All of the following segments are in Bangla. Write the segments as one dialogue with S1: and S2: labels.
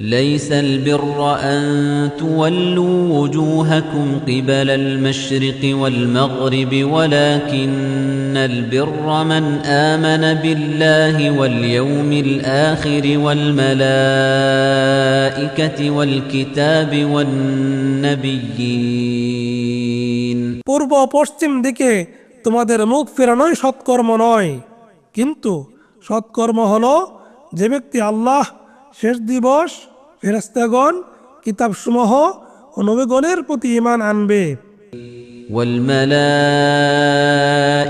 S1: ليس البر أن تولوا وجوهكم قبل المشرق والمغرب ولكن البر من آمن بالله واليوم الآخر والملائكة والكتاب والنبيين
S2: পূর্ব ও পশ্চিম দিকে তোমাদের মুখ ফেরানোই সৎকর্ম নয় কিন্তু সৎকর্ম হলো যে ব্যক্তি আল্লাহ শেষ দিবস ফেরেস্তাগণ কিতাবসমূহ ও নবীগণের প্রতি ইমান আনবে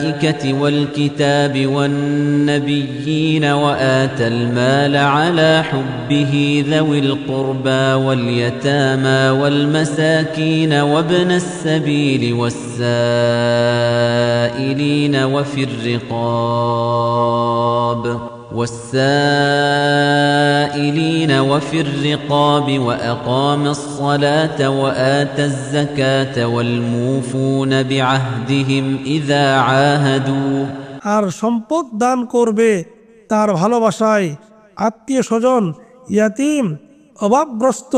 S1: والملائكة والكتاب والنبيين وآتى المال على حبه ذوي القربى واليتامى والمساكين وابن السبيل والسائلين وفي الرقاب والسائلين وفي الرقاب وأقام الصلاة وآتى الزكاة والموفون بعهدهم إذا عاهدوا
S2: আর সম্পদ দান করবে তার ভালোবাসায় আত্মীয় স্বজন ইয়াতিম অভাবগ্রস্ত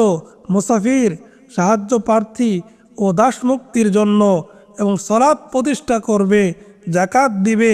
S2: মুসাফির সাহায্য প্রার্থী ও দাসমুক্তির জন্য এবং সলাৎ প্রতিষ্ঠা করবে জাকাত দিবে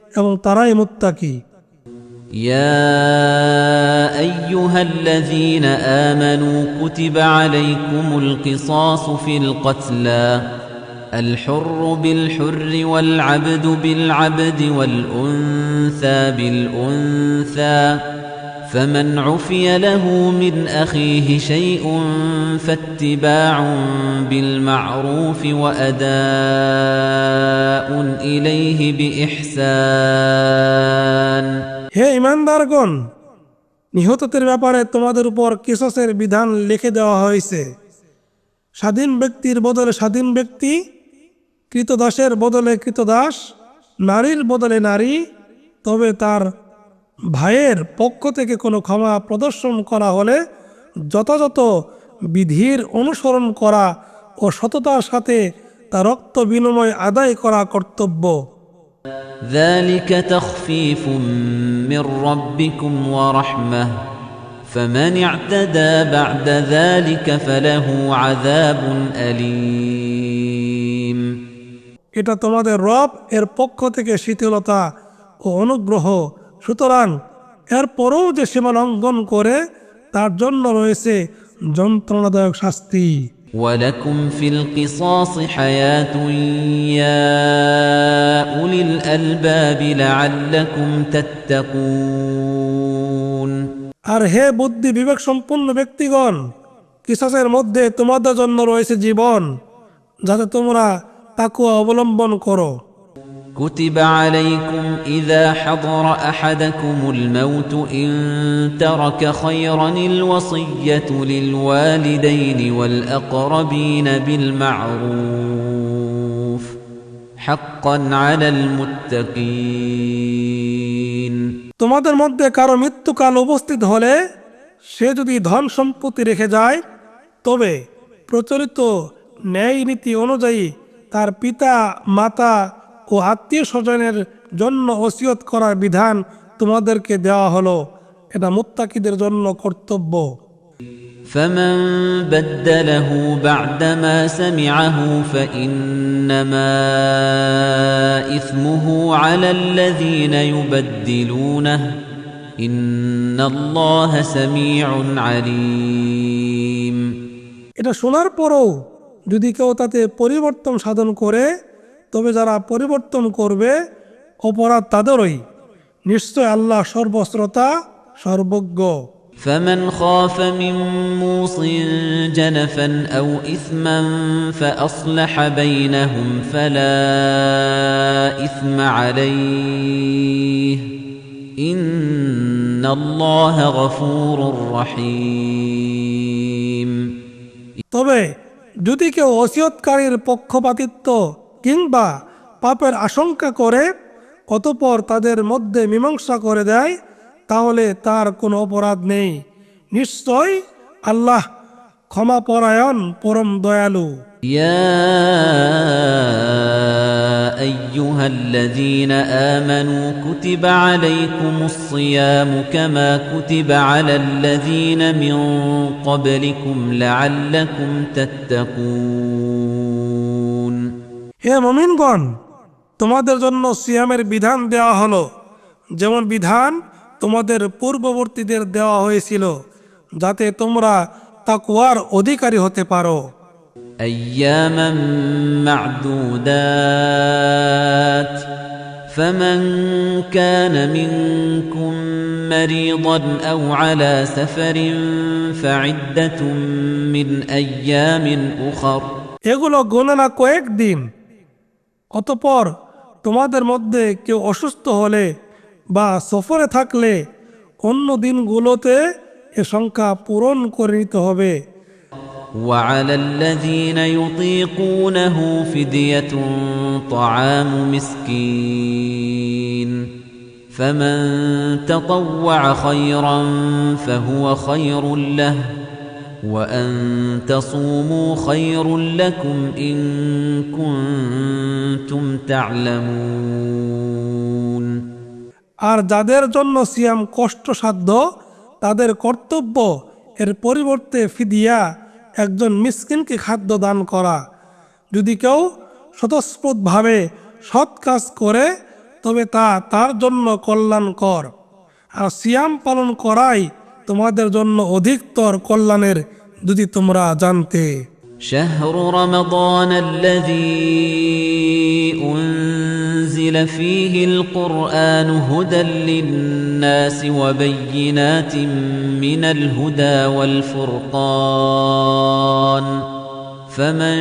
S2: এবং তারাই মুত্তাকি
S1: يا أيها الذين آمنوا كتب عليكم القصاص في القتلى الحر بالحر والعبد بالعبد والأنثى بالأنثى فمن عفي له من أخيه شيء فاتباع بالمعروف وأداء إليه بإحسان
S2: হে ইমানদারগণ নিহতদের ব্যাপারে তোমাদের উপর কিসসের বিধান লিখে দেওয়া হয়েছে স্বাধীন ব্যক্তির বদলে স্বাধীন ব্যক্তি কৃতদাসের বদলে কৃতদাস নারীর বদলে নারী তবে তার ভাইয়ের পক্ষ থেকে কোনো ক্ষমা প্রদর্শন করা হলে যথাযথ বিধির অনুসরণ করা ও সততার সাথে তা রক্ত বিনিময় আদায় করা কর্তব্য
S1: ذلك تخفيف من ربكم ورحمة فمن اعتدى بعد ذلك فله عذاب أليم
S2: এটা তোমাদের রব এর পক্ষ থেকে শীতলতা ও অনুগ্রহ সুতরাং এরপরও যে সীমা লঙ্ঘন করে তার জন্য রয়েছে যন্ত্রণাদায়ক শাস্তি।
S1: ولكم في القصاص حياة يا أولي الألباب لعلكم تتقون
S2: আর হে বুদ্ধি বিবেক সম্পন্ন ব্যক্তিগণ কিসাসের মধ্যে তোমাদের জন্য রয়েছে জীবন যাতে তোমরা তাকুয়া অবলম্বন করো।
S1: كتب عليكم إذا حضر أحدكم الموت إن ترك خيرا الوصية للوالدين والأقربين بالمعروف حقا على المتقين
S2: তোমাদের মধ্যে কারো মৃত্যুকাল উপস্থিত হলে সে যদি ধন সম্পত্তি রেখে যায় তবে প্রচলিত ন্যায় নীতি অনুযায়ী তার পিতা মাতা ও আত্মীয় স্বজনের জন্য ওসিয়ত করার বিধান তোমাদেরকে দেওয়া হলো এটা মুত্তাকিদের জন্য কর্তব্য
S1: فمن بدله بعدما سمعه فإنما إثمه على الذين يبدلونه إن الله سميع عليم
S2: এটা শোনার পরও যদি কেউ তাতে পরিবর্তন সাধন করে তবে যারা পরিবর্তন করবে অপরাধ তাদেরই নিশ্চয় আল্লাহ সর্বশ্রোতা সর্বজ্ঞ
S1: فمن خاف من موص جنفا أو إثما فأصلح بينهم فلا إثم عليه إن الله غفور رحيم
S2: তবে যদি কেউ ওসিয়তকারীর পক্ষপাতিত্ব কিংবা পাপের আশঙ্কা করে অতপর তাদের মধ্যে মীমাংসা করে দেয় তাহলে তার কোনো অপরাধ নেই নিশ্চয় আল্লাহ ক্ষমাপরায়ণ পরম দয়ালু
S1: يا ايها الذين امنوا كتب عليكم الصيام كما كتب على الذين من قبلكم لعلكم تتقون
S2: হে মমিনগণ তোমাদের জন্য সিয়ামের বিধান দেওয়া হলো যেমন বিধান তোমাদের পূর্ববর্তীদের দেওয়া হয়েছিল যাতে তোমরা তাকুয়ার অধিকারী হতে পারো
S1: اياما معدودات فمن كان منكم مريضا او على سفر فعده من ايام اخر
S2: এগুলো গণনা কয়েকদিন অতপর তোমাদের মধ্যে কেউ অসুস্থ হলে বা সফরে থাকলে অন্য দিনগুলোতে এ সংখ্যা পূরণ করে নিতে হবে
S1: وعلى الذين يطيقونه فدية طعام مسكين فمن تطوع خيرا فهو خير له وأن تصوموا خير لكم إن كنتم تعلمون
S2: আর যাদের জন্য সিয়াম কষ্টসাধ্য তাদের কর্তব্য এর পরিবর্তে ফিদিয়া একজন মিসকিনকে খাদ্য দান করা যদি কেউ স্বতঃস্ফূর্তভাবে সৎ কাজ করে তবে তা তার জন্য কল্যাণকর আর সিয়াম পালন করাই তোমাদের জন্য অধিকতর কল্যাণের যদি তোমরা জানতে
S1: شهر رمضان الذي أنزل فيه القرآن هدى للناس وبينات من الهدى والفرقان فمن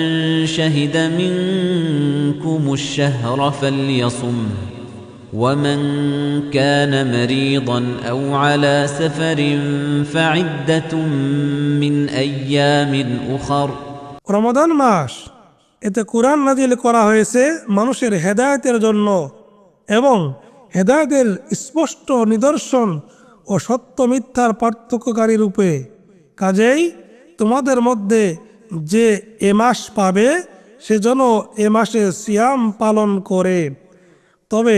S1: شهد منكم الشهر فليصمه ومن كان مريضا أو على سفر فعدة من أيام أخر
S2: রমাদান মাস এতে কোরআন নাজিল করা হয়েছে মানুষের হেদায়েতের জন্য এবং হেদায়েতের স্পষ্ট নিদর্শন ও সত্য মিথ্যার পার্থক্যকারী রূপে কাজেই তোমাদের মধ্যে যে এ মাস পাবে সে যেন এ মাসে সিয়াম পালন করে তবে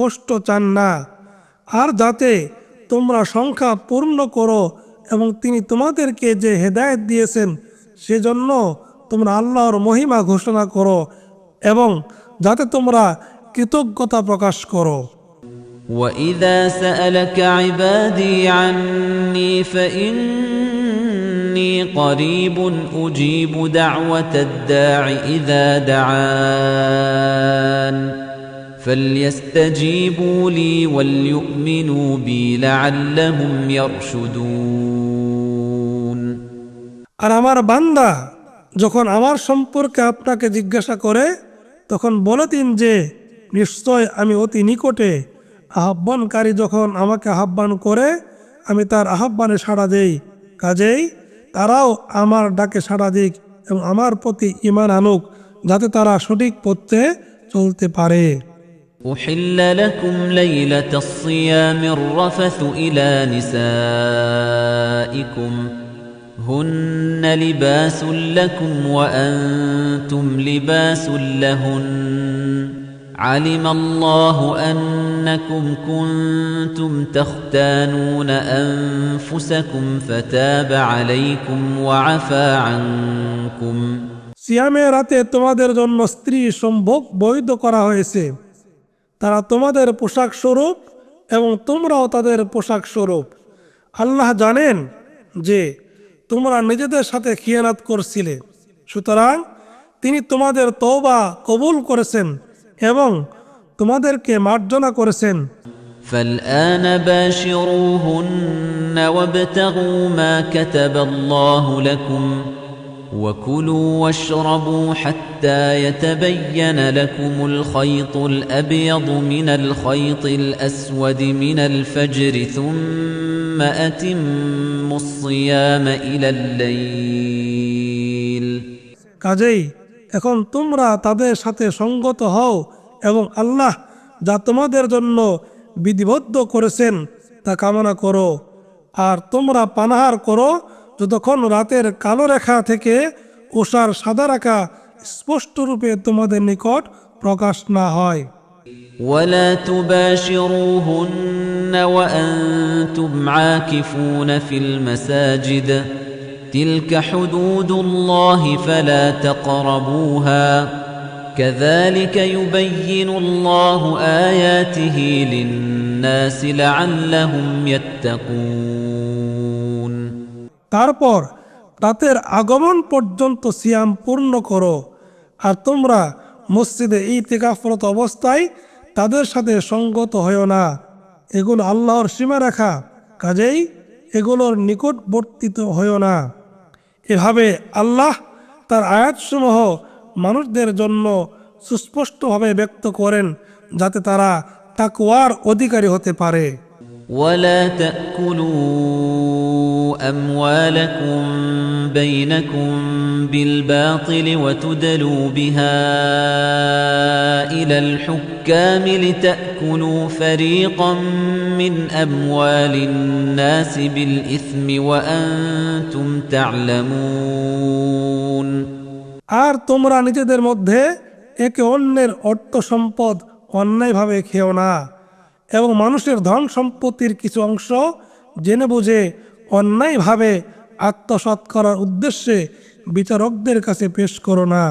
S2: কষ্ট চান না আর যাতে তোমরা সংখ্যা পূর্ণ করো এবং তিনি তোমাদেরকে যে হেদায়েত দিয়েছেন সেজন্য তোমরা আল্লাহর মহিমা ঘোষণা করো এবং যাতে তোমরা কৃতজ্ঞতা প্রকাশ করো
S1: وإذا سألك عبادي عني فإني قريب أجيب دعوة الداع إذا دعان فليستجيبوا لي وليؤمنوا بي لعلهم يرشدون
S2: আর আমার বান্দা যখন আমার সম্পর্কে আপনাকে জিজ্ঞাসা করে তখন বলে দিন যে নিশ্চয় আমি অতি নিকটে আহ্বানকারী যখন আমাকে আহ্বান করে আমি তার আহ্বানে সাড়া দেই কাজেই তারাও আমার ডাকে সাড়া দিক এবং আমার প্রতি ইমান আনুক যাতে তারা সঠিক পথে চলতে পারে
S1: أحل لكم ليلة الصيام الرفث إلى نسائكم هن لباس لكم وأنتم لباس لهن علم الله أنكم كنتم تختانون أنفسكم فتاب عليكم وعفى عنكم
S2: সিয়ামে রাতে তোমাদের জন্য স্ত্রী সম্ভব বৈধ করা হয়েছে তারা তোমাদের পোশাক স্বরূপ এবং তোমরাও তাদের পোশাক স্বরূপ আল্লাহ জানেন যে তোমরা নিজেদের সাথে খিয়ানাত করছিলে সুতরাং তিনি তোমাদের তওবা কবুল করেছেন এবং তোমাদেরকে মার্জনা করেছেন
S1: فالآن باشروهن وابتغوا ما كتب الله لكم وكلوا واشربوا حتى يتبين لكم الخيط الأبيض من الخيط الأسود من الفجر ثم أتموا الصيام إلى الليل
S2: কাজেই এখন তোমরা তাদের সাথে সঙ্গত হও এবং আল্লাহ যা তোমাদের জন্য বিধিবদ্ধ করেছেন তা কামনা করো আর তোমরা পানাহার করো যতক্ষণ রাতের কালো রেখা থেকে ওষার সাদা রেখা স্পষ্টরূপে তোমাদের নিকট প্রকাশ না হয়
S1: ولا تباشروهن وأنتم عاكفون في المساجد تلك حدود الله فلا تقربوها كذلك يبين الله آياته للناس لعلهم يتقون
S2: তারপর রাতের আগমন পর্যন্ত সিয়াম পূর্ণ করো। আর তোমরা মসজিদে এই তেকাফরত অবস্থায় তাদের সাথে সঙ্গত হয় না। এগুলো আল্লাহর সীমা রাখা কাজেই এগুলোর নিকটবর্তিত হয় না। এভাবে আল্লাহ তার আয়াতসমূহ মানুষদের জন্য সুস্পষ্টভাবে ব্যক্ত করেন, যাতে তারা তাকুয়ার অধিকারী হতে পারে।
S1: ওয়ালা তাকুলু أموالكم بينكم بالباطل وتدلوا بها إلى الحكام لتأكلوا فريقا من أموال الناس بالإثم وأنتم تعلمون
S2: আর তোমরা নিজেদের মধ্যে একে অন্যের অর্থ সম্পদ অন্যায়ভাবে খেও না এবং মানুষের ধন সম্পত্তির কিছু অংশ জেনে বুঝে অন্যায়ভাবে আত্মসৎ করার উদ্দেশ্যে বিচারকদের কাছে পেশ করো না।